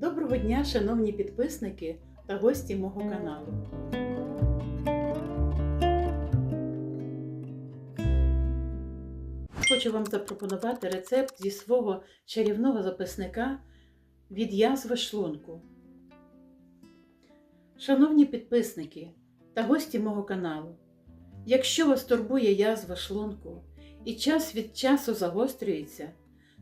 Доброго дня, шановні підписники та гості мого каналу. Хочу вам запропонувати рецепт зі свого чарівного записника від язви шлунку. Шановні підписники та гості мого каналу, якщо вас турбує язва шлунку і час від часу загострюється,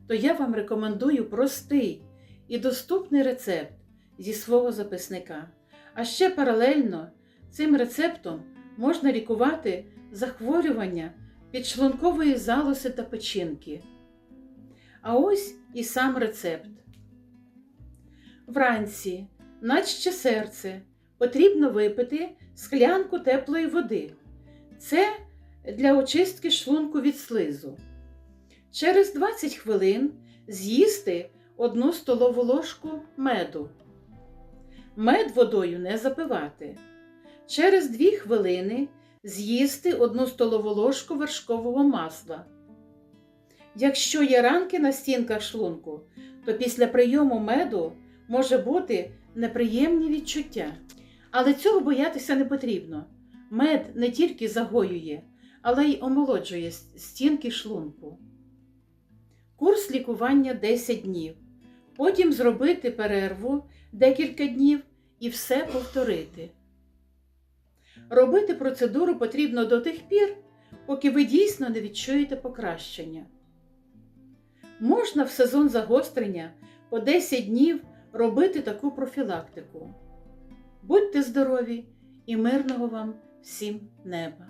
то я вам рекомендую простий і доступний рецепт зі свого записника. А ще паралельно цим рецептом можна лікувати захворювання підшлункової залози та печінки. А ось і сам рецепт. Вранці, наче серце, потрібно випити склянку теплої води. Це для очистки шлунку від слизу. Через 20 хвилин з'їсти одну столову ложку меду. Мед водою не запивати. Через 2 хвилини з'їсти одну столову ложку вершкового масла. Якщо є ранки на стінках шлунку, то після прийому меду може бути неприємні відчуття. Але цього боятися не потрібно. Мед не тільки загоює, але й омолоджує стінки шлунку. Курс лікування 10 днів. Потім зробити перерву декілька днів і все повторити. Робити процедуру потрібно до тих пір, поки ви дійсно не відчуєте покращення. Можна в сезон загострення по 10 днів робити таку профілактику. Будьте здорові і мирного вам всім неба!